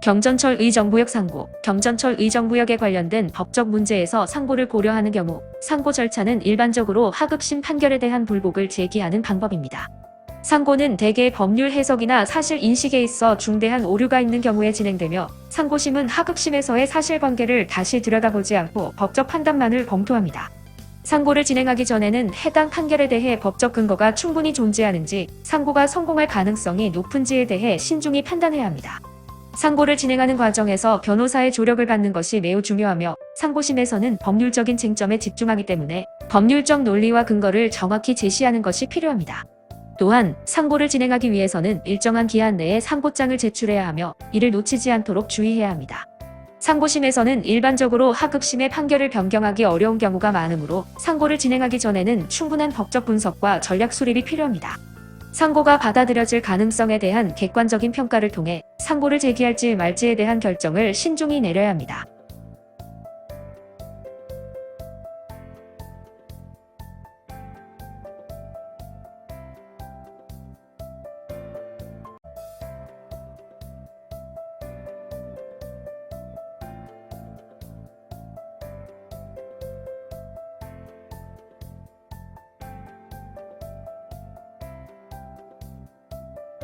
경전철 의정부역 상고, 경전철 의정부역에 관련된 법적 문제에서 상고를 고려하는 경우 상고 절차는 일반적으로 하급심 판결에 대한 불복을 제기하는 방법입니다. 상고는 대개 법률 해석이나 사실 인식에 있어 중대한 오류가 있는 경우에 진행되며 상고심은 하급심에서의 사실관계를 다시 들여다보지 않고 법적 판단만을 검토합니다. 상고를 진행하기 전에는 해당 판결에 대해 법적 근거가 충분히 존재하는지 상고가 성공할 가능성이 높은지에 대해 신중히 판단해야 합니다. 상고를 진행하는 과정에서 변호사의 조력을 받는 것이 매우 중요하며 상고심에서는 법률적인 쟁점에 집중하기 때문에 법률적 논리와 근거를 정확히 제시하는 것이 필요합니다. 또한 상고를 진행하기 위해서는 일정한 기한 내에 상고장을 제출해야 하며 이를 놓치지 않도록 주의해야 합니다. 상고심에서는 일반적으로 하급심의 판결을 변경하기 어려운 경우가 많으므로 상고를 진행하기 전에는 충분한 법적 분석과 전략 수립이 필요합니다. 상고가 받아들여질 가능성에 대한 객관적인 평가를 통해 상고를 제기할지 말지에 대한 결정을 신중히 내려야 합니다.